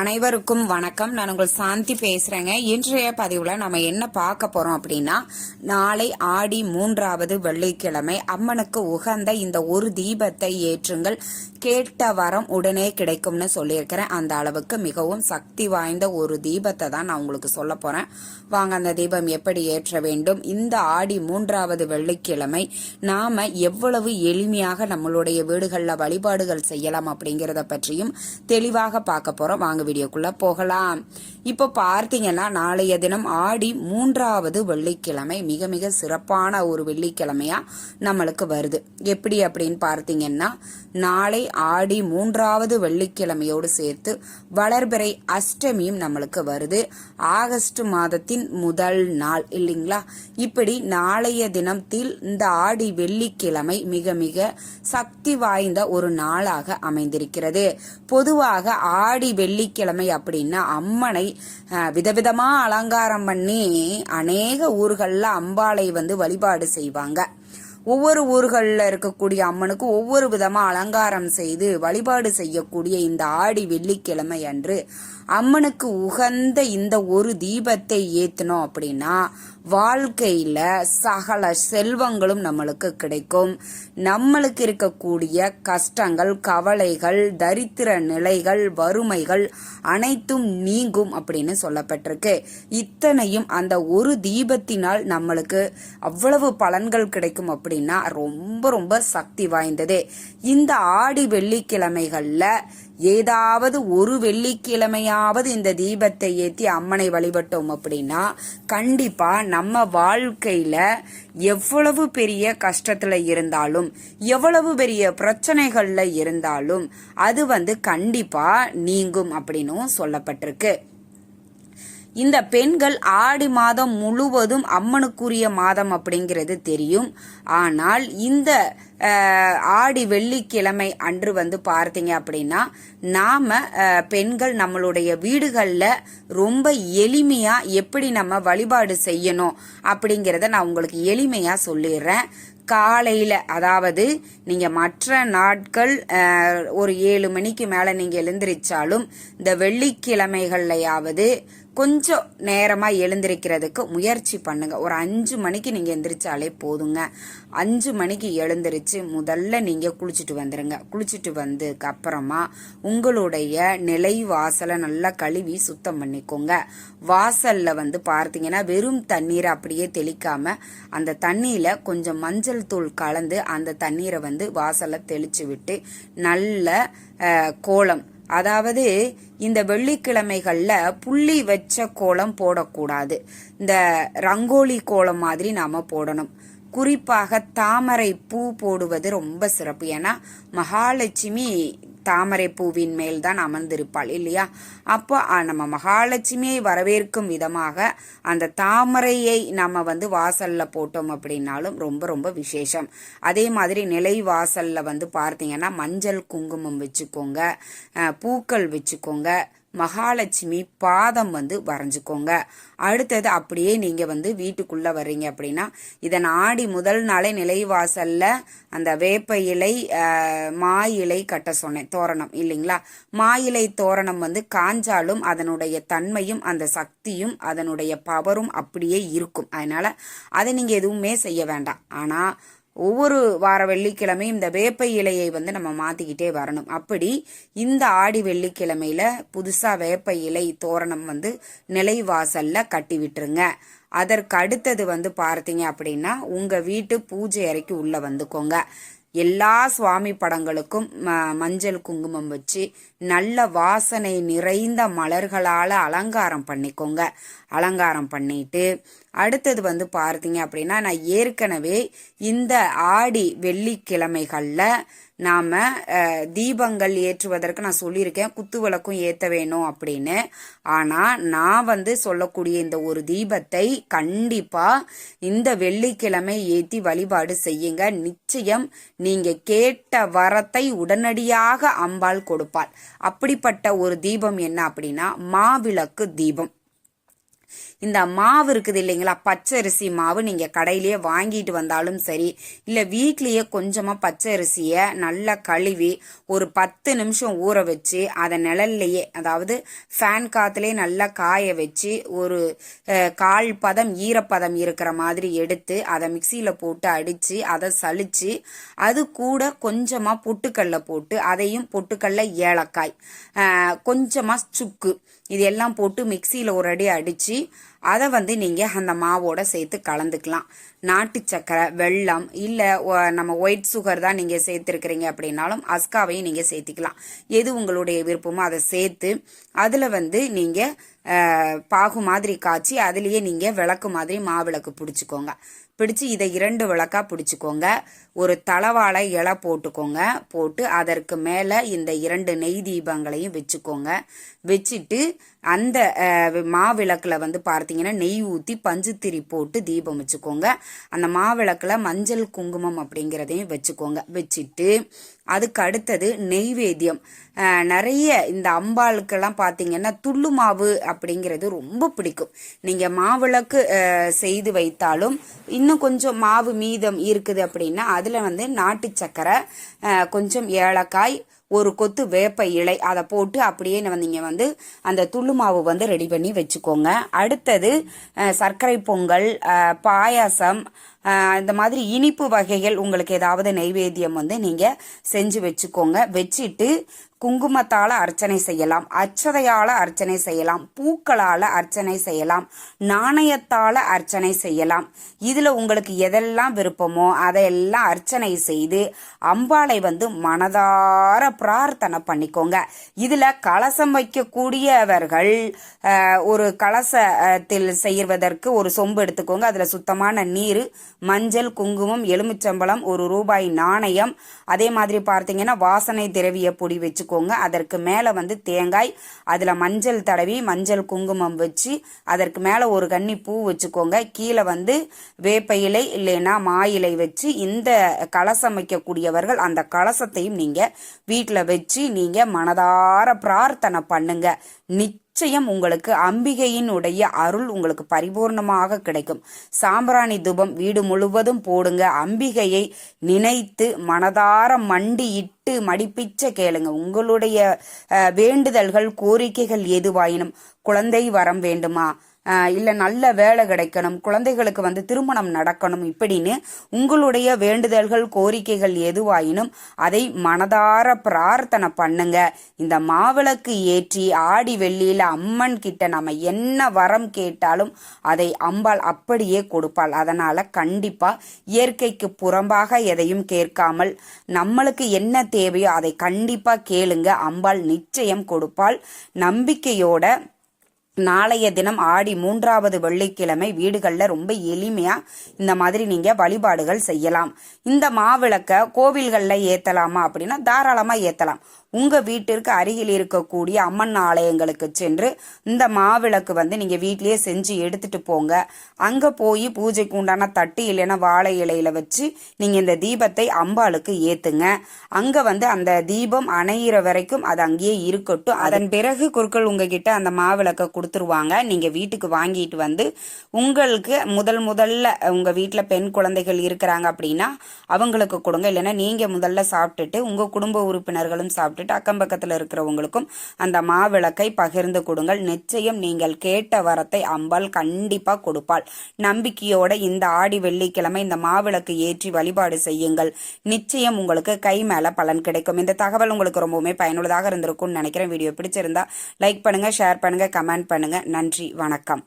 அனைவருக்கும் வணக்கம். நான் உங்கள் சாந்தி பேசுறேங்க. இன்றைய பதிவுல நம்ம என்ன பார்க்க போறோம் அப்படின்னா நாளை ஆடி மூன்றாவது வெள்ளிக்கிழமை அம்மனுக்கு உகந்த இந்த ஒரு தீபத்தை ஏற்றுங்கள். கேட்ட வரம் உடனே கிடைக்கும்னு சொல்லியிருக்கிறேன். அந்த அளவுக்கு மிகவும் சக்தி வாய்ந்த ஒரு தீபத்தை தான் நான் உங்களுக்கு சொல்ல போறேன். வாங்க அந்த தீபம் எப்படி ஏற்ற வேண்டும்? இந்த ஆடி மூன்றாவது வெள்ளிக்கிழமை நாம எவ்வளவு எளிமையாக நம்மளுடைய வீடுகளில் வழிபாடுகள் செய்யலாம் அப்படிங்கிறத பற்றியும் தெளிவாக பார்க்க போறோம். வாங்க வீடியோக்குள்ள போகலாம். இப்போ பார்த்தீங்கன்னா நாளைய தினம் ஆடி மூன்றாவது வெள்ளிக்கிழமை மிக மிக சிறப்பான ஒரு வெள்ளிக்கிழமையா நம்மளுக்கு வருது. எப்படி அப்படின்னு பார்த்தீங்கன்னா நாளை ஆடி மூன்றாவது வெள்ளிக்கிழமையோடு சேர்த்து வளர்பிறை அஷ்டமியும் நம்மளுக்கு வருது. ஆகஸ்ட் மாதத்தின் முதல் நாள் இல்லைங்களா? இப்படி நாளைய தினத்தில் இந்த ஆடி வெள்ளிக்கிழமை மிக மிக சக்தி வாய்ந்த ஒரு நாளாக அமைந்திருக்கிறது. பொதுவாக ஆடி வெள்ளி வெள்ளிக்கிழமை அப்படின்னா அம்மனை அஹ், விதவிதமா அலங்காரம் பண்ணி அநேக ஊர்கள்ல அம்பாளை வந்து வழிபாடு செய்வாங்க. ஒவ்வொரு ஊர்களில் இருக்கக்கூடிய அம்மனுக்கு ஒவ்வொரு விதமா அலங்காரம் செய்து வழிபாடு செய்யக்கூடிய இந்த ஆடி வெள்ளிக்கிழமை அன்று அம்மனுக்கு உகந்த இந்த ஒரு தீபத்தை ஏற்றினோம் அப்படின்னா வாழ்க்கையில சகல செல்வங்களும் நம்மளுக்கு கிடைக்கும். நம்மளுக்கு இருக்கக்கூடிய கஷ்டங்கள் கவலைகள் தரித்திர நிலைகள் வறுமைகள் அனைத்தும் நீங்கும் அப்படின்னு சொல்லப்பட்டிருக்கு. இத்தனையும் அந்த ஒரு தீபத்தினால் நம்மளுக்கு அவ்வளவு பலன்கள் கிடைக்கும் அப்படின்னா ரொம்ப ரொம்ப சக்தி வாய்ந்தது. இந்த ஆடி வெள்ளிக்கிழமைகள்ல ஏதாவது ஒரு வெள்ளிக்கிழமையாவது இந்த தீபத்தை ஏற்றி அம்மனை வழிபட்டோம் அப்படின்னா கண்டிப்பா நம்ம வாழ்க்கையில எவ்வளவு பெரிய கஷ்டத்துல இருந்தாலும் எவ்வளவு பெரிய பிரச்சனைகள்ல இருந்தாலும் அது வந்து கண்டிப்பா நீங்கும் அப்படின்னும் சொல்லப்பட்டிருக்கு. இந்த பெண்கள் ஆடி மாதம் முழுவதும் அம்மனுக்குரிய மாதம் அப்படிங்கிறது தெரியும். ஆனால் இந்த ஆடி வெள்ளிக்கிழமை அன்று வந்து பார்த்தீங்க அப்படின்னா நாம பெண்கள் நம்மளுடைய வீடுகளில் ரொம்ப எளிமையா எப்படி நம்ம வழிபாடு செய்யணும் அப்படிங்கிறத நான் உங்களுக்கு எளிமையா சொல்லிடுறேன். காலையில அதாவது நீங்க மற்ற நாட்கள் ஒரு ஏழு மணிக்கு மேல நீங்க எழுந்திரிச்சாலும் இந்த வெள்ளிக்கிழமைகள்லையாவது கொஞ்சம் நேரமாக எழுந்திருக்கிறதுக்கு முயற்சி பண்ணுங்கள் ஒரு அஞ்சு மணிக்கு நீங்கள் எந்திரிச்சாலே போதுங்க. அஞ்சு மணிக்கு எழுந்திரிச்சு முதல்ல நீங்கள் குளிச்சுட்டு வந்துடுங்க குளிச்சுட்டு வந்ததுக்கு அப்புறமா உங்களுடைய நிலை வாசலை நல்லா கழுவி சுத்தம் பண்ணிக்கோங்க. வாசலில் வந்து பார்த்தீங்கன்னா வெறும் தண்ணீரை அப்படியே தெளிக்காம அந்த தண்ணியில் கொஞ்சம் மஞ்சள் தூள் கலந்து அந்த தண்ணீரை வந்து வாசலை தெளிச்சு விட்டு நல்ல கோலம் அதாவது இந்த வெள்ளிக்கிழமைகளில் புள்ளி வச்ச கோலம் போடக்கூடாது. இந்த ரங்கோலி கோலம் மாதிரி நாம் போடணும். குறிப்பாக தாமரை பூ போடுவது ரொம்ப சிறப்பு. ஏன்னா மகாலட்சுமி தாமரை பூவின் மேல் தான் அமர்ந்திருப்பாள் இல்லையா? அப்போ நம்ம மகாலட்சுமியை வரவேற்கும் விதமாக அந்த தாமரையை நம்ம வந்து வாசல்ல போட்டோம் அப்படின்னாலும் ரொம்ப ரொம்ப விசேஷம். அதே மாதிரி நிலை வாசல்ல வந்து பார்த்தீங்கன்னா மஞ்சள் குங்குமம் வச்சுக்கோங்க பூக்கள் வச்சுக்கோங்க மகாலட்சுமி பாதம் வந்து வரைஞ்சிக்கோங்க. அடுத்தது அப்படியே நீங்கள் வந்து வீட்டுக்குள்ளே வர்றீங்க அப்படின்னா இதன் ஆடி முதல் நாளே நிலைவாசலில் அந்த வேப்ப இலை மா இலை கட்ட சொன்னேன் தோரணம் இல்லைங்களா? மா இலை தோரணம் வந்து காஞ்சாலும் அதனுடைய தன்மையும் அந்த சக்தியும் அதனுடைய பவரும் அப்படியே இருக்கும். அதனால் அதை நீங்கள் எதுவுமே செய்ய வேண்டாம். ஆனால் ஒவ்வொரு வார வெள்ளிக்கிழமையும் இந்த வேப்ப இலையை வந்து நம்ம மாத்திக்கிட்டே வரணும். அப்படி இந்த ஆடி வெள்ளிக்கிழமையில புதுசா வேப்ப இலை தோரணம் வந்து நிலைவாசல்ல கட்டி விட்டுருங்க. அதற்கு அடுத்தது வந்து பார்த்தீங்க அப்படின்னா உங்க வீட்டு பூஜை அறைக்கு உள்ள வந்துக்கோங்க. எல்லா சுவாமி படங்களுக்கும் ம- மஞ்சள் குங்குமம் வச்சு நல்ல வாசனை நிறைந்த மலர்களால் அலங்காரம் பண்ணிக்கோங்க. அலங்காரம் பண்ணிட்டு அடுத்தது வந்து பார்த்தீங்க அப்படின்னா நான் ஏற்கனவே இந்த ஆடி வெள்ளிக்கிழமைகளில் நாம் தீபங்கள் ஏற்றுவதற்கு நான் சொல்லியிருக்கேன். குத்து விளக்கும் ஏற்ற வேணும் அப்படின்னு. ஆனால் நான் வந்து சொல்லக்கூடிய இந்த ஒரு தீபத்தை கண்டிப்பாக இந்த வெள்ளிக்கிழமை ஏற்றி வழிபாடு செய்யுங்க. நிச்சயம் நீங்கள் கேட்ட வரத்தை உடனடியாக அம்பாள் கொடுப்பாள். அப்படிப்பட்ட ஒரு தீபம் என்ன அப்படின்னா மாவிளக்கு தீபம். இந்த மாவு இருக்குது இல்லைங்களா? பச்சரிசி மாவு நீங்கள் கடையிலேயே வாங்கிட்டு வந்தாலும் சரி இல்லை வீட்லேயே கொஞ்சமாக பச்சரிசியை நல்லா கழுவி ஒரு பத்து நிமிஷம் ஊற வச்சு அதை நிழல்லையே அதாவது ஃபேன் காத்துலேயே நல்லா காய வச்சு ஒரு கால் பதம் ஈரப்பதம் இருக்கிற மாதிரி எடுத்து அதை மிக்சியில் போட்டு அடித்து அதை சளிச்சு அது கூட கொஞ்சமாக பொட்டுக்கடலை போட்டு அதையும் பொட்டுக்கல்ல ஏலக்காய் கொஞ்சமாக சுக்கு. இது எல்லாம் போட்டு மிக்சியில் ஒரு அடி அடித்து அதை வந்து நீங்கள் அந்த மாவோட சேர்த்து கலந்துக்கலாம். நாட்டு சக்கரை வெள்ளம் இல்லை நம்ம ஒயிட் சுகர் தான் நீங்கள் சேர்த்துருக்கிறீங்க அப்படின்னாலும் அஸ்காவையும் நீங்கள் சேர்த்துக்கலாம். எது உங்களுடைய விருப்பமோ அதை சேர்த்து அதில் வந்து நீங்கள் பாகு மாதிரி காய்ச்சி அதுலேயே நீங்கள் விளக்கு மாதிரி மாவிளக்கு பிடிச்சிக்கோங்க. பிடிச்சு இதை இரண்டு விளக்கா பிடிச்சிக்கோங்க. ஒரு தளவாழை இலை போட்டுக்கோங்க. போட்டு அதற்கு மேலே இந்த இரண்டு நெய் தீபங்களையும் வச்சுக்கோங்க. வச்சுட்டு அந்த மாவிளக்கில் வந்து பார்த்தீங்கன்னா நெய் ஊற்றி பஞ்சுத்திரி போட்டு தீபம் வச்சுக்கோங்க. அந்த மாவிளக்கில் மஞ்சள் குங்குமம் அப்படிங்கிறதையும் வச்சுக்கோங்க. வச்சுட்டு அதுக்கு அடுத்தது நெய்வேத்தியம். நிறைய இந்த அம்பாளுக்கெல்லாம் பார்த்தீங்கன்னா துள்ளு மாவு அப்படிங்கிறது ரொம்ப பிடிக்கும். நீங்கள் மாவிளக்கு செய்து வைத்தாலும் இன்னும் கொஞ்சம் மாவு மீதம் இருக்குது அப்படின்னா அதில் வந்து நாட்டு சக்கரை கொஞ்சம் ஏலக்காய் ஒரு கொத்து வேப்ப இலை அதை போட்டு அப்படியே நீங்கள் வந்து அந்த துள்ளு மாவு வந்து ரெடி பண்ணி வச்சுக்கோங்க. அடுத்தது சர்க்கரை பொங்கல் பாயாசம் இந்த மாதிரி இனிப்பு வகைகள் உங்களுக்கு ஏதாவது நைவேத்தியம் வந்து நீங்கள் செஞ்சு வச்சுக்கோங்க. வச்சுட்டு குங்குமத்தால அர்ச்சனை செய்யலாம் அச்சதையால அர்ச்சனை செய்யலாம் பூக்களால அர்ச்சனை செய்யலாம் நாணயத்தால அர்ச்சனை செய்யலாம். இதுல உங்களுக்கு எதெல்லாம் விருப்பமோ அதையெல்லாம் அர்ச்சனை செய்து அம்பாளை வந்து மனதார பிரார்த்தனை பண்ணிக்கோங்க. இதுல கலசம் வைக்கக்கூடியவர்கள் ஒரு கலசத்தில் செய்வதற்கு ஒரு சொம்பு எடுத்துக்கோங்க. அதுல சுத்தமான நீர் மஞ்சள் குங்குமம் எலுமிச்சம்பழம் ஒரு ரூபாய் நாணயம். அதே மாதிரி பார்த்தீங்கன்னா வாசனை திரவிய பொடி வச்சுக்கோங்க. அதற்கு மேலே வந்து தேங்காய் அதில் மஞ்சள் தடவி மஞ்சள் குங்குமம் வச்சு அதற்கு மேலே ஒரு கன்னி பூ வச்சுக்கோங்க. கீழே வந்து வேப்ப இலை இல்லைன்னா மா இலை வச்சு இந்த கலசம் வைக்கக்கூடியவர்கள் அந்த கலசத்தையும் நீங்கள் வீட்டில் வச்சு நீங்கள் மனதார பிரார்த்தனை பண்ணுங்க. நிச்சயம் நிச்சயம் உங்களுக்கு அம்பிகையினுடைய அருள் உங்களுக்கு பரிபூர்ணமாக கிடைக்கும். சாம்பிராணி தூபம் வீடு முழுவதும் போடுங்க. அம்பிகையை நினைத்து மனதார மண்டியிட்டு மடிப்பிச்ச கேளுங்க. உங்களுடைய வேண்டுதல்கள் கோரிக்கைகள் எதுவாயினும் குழந்தை வரம் வேண்டுமா? இல்லை நல்ல வேலை கிடைக்கணும் குழந்தைகளுக்கு வந்து திருமணம் நடக்கணும் இப்படின்னு உங்களுடைய வேண்டுதல்கள் கோரிக்கைகள் எதுவாயினும் அதை மனதார பிரார்த்தனை பண்ணுங்க. இந்த மாவிளக்கு ஏற்றி ஆடி வெள்ளியில் அம்மன் கிட்ட நம்ம என்ன வரம் கேட்டாலும் அதை அம்பாள் அப்படியே கொடுப்பாள். அதனால கண்டிப்பா இயற்கைக்கு புறம்பாக எதையும் கேட்காமல் நம்மளுக்கு என்ன தேவையோ அதை கண்டிப்பா கேளுங்க. அம்பாள் நிச்சயம் கொடுப்பாள். நம்பிக்கையோட நாளைய தினம் ஆடி மூன்றாவது வெள்ளிக்கிழமை வீடுகளில் ரொம்ப எளிமையாக இந்த மாதிரி நீங்கள் வழிபாடுகள் செய்யலாம். இந்த மாவிளக்க கோவில்களில் ஏற்றலாமா அப்படின்னா தாராளமாக ஏற்றலாம் உங்கள் வீட்டிற்கு அருகில் இருக்கக்கூடிய அம்மன் ஆலயங்களுக்கு சென்று இந்த மாவிளக்கு வந்து நீங்கள் வீட்டிலேயே செஞ்சு எடுத்துட்டு போங்க. அங்கே போய் பூஜைக்கு உண்டான தட்டு இல்லைன்னா வாழை இலையில வச்சு நீங்கள் இந்த தீபத்தை அம்பாளுக்கு ஏற்றுங்க அங்கே வந்து அந்த தீபம் அணையிற வரைக்கும் அது அங்கேயே இருக்கட்டும். அதன் பிறகு குருக்கள் உங்ககிட்ட அந்த மாவிளக்கை கொடுத்துருவாங்க. நீங்கள் வீட்டுக்கு வாங்கிட்டு வந்து உங்களுக்கு முதல் முதல்ல உங்கள் வீட்டில் பெண் குழந்தைகள் இருக்கிறாங்க அப்படின்னா அவங்களுக்கு கொடுங்க. இல்லைன்னா நீங்கள் முதல்ல சாப்பிட்டுட்டு உங்கள் குடும்ப உறுப்பினர்களும் போட்டுட்டு அக்கம் பக்கத்தில் இருக்கிறவங்களுக்கும் அந்த மாவிளக்கை பகிர்ந்து கொடுங்கள். நிச்சயம் நீங்கள் கேட்ட வரத்தை அம்பாள் கண்டிப்பாக கொடுப்பாள். நம்பிக்கையோட இந்த ஆடி வெள்ளிக்கிழமை இந்த மாவிளக்கு ஏற்றி வழிபாடு செய்யுங்கள். நிச்சயம் உங்களுக்கு கை மேலே பலன் கிடைக்கும். இந்த தகவல் உங்களுக்கு ரொம்பவுமே பயனுள்ளதாக இருந்திருக்கும்னு நினைக்கிறேன். வீடியோ பிடிச்சிருந்தா லைக் பண்ணுங்கள் ஷேர் பண்ணுங்கள் கமெண்ட் பண்ணுங்கள் நன்றி வணக்கம்.